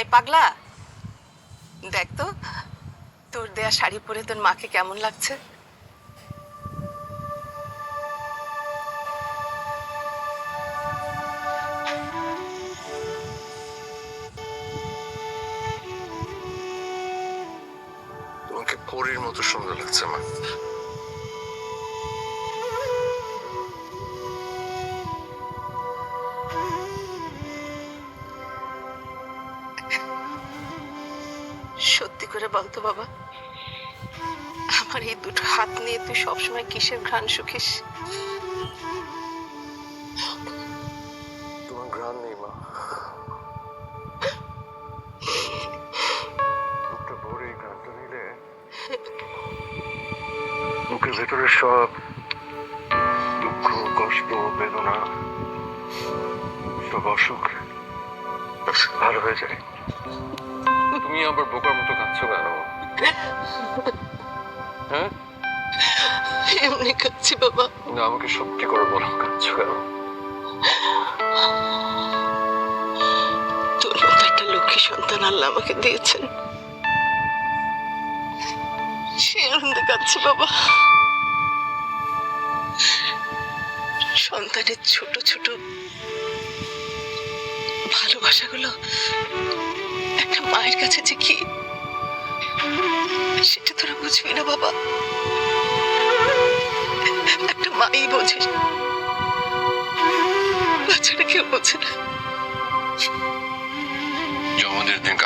এই পাগলা? দেখ তো, তোর দেয়া শাড়ি পরে তোর মাকে কেমন লাগছে? তোমাকে পরীর মতো সুন্দর লাগছে, মা। সত্যি করে বলতো বাবা, আমার এই দুটো হাত নিয়ে তুই সবসময় কিসের ঘ্রাণ শুকিস তোমার ঘ্রাণ নেই, মা। বুকটা ভরে এই নিলে বুকের ভেতরে সব দুঃখ, কষ্ট, বেদনা, সব অসুখ ভালো হয়ে যায়। তুমি আবার বোকার মতো কাঁদছো কেন? হ্যাঁ? এমনি কাচ্ছি বাবা। না আমাকে সত্যি করে বলো কাঁদছো কেন? তোর মতো একটা লক্ষ্মী সন্তান আল্লাহ আমাকে দিয়েছেন। সে আনন্দে কাচ্ছি বাবা। সন্তানের ছোট ছোট ভালোবাসাগুলো মায়ের কাছে যে কি? সেটা তোরা বুঝবি না, বাবা। একটা মাই বোঝে। বাচ্চাটা কেউ বোঝে না। যমদের দিন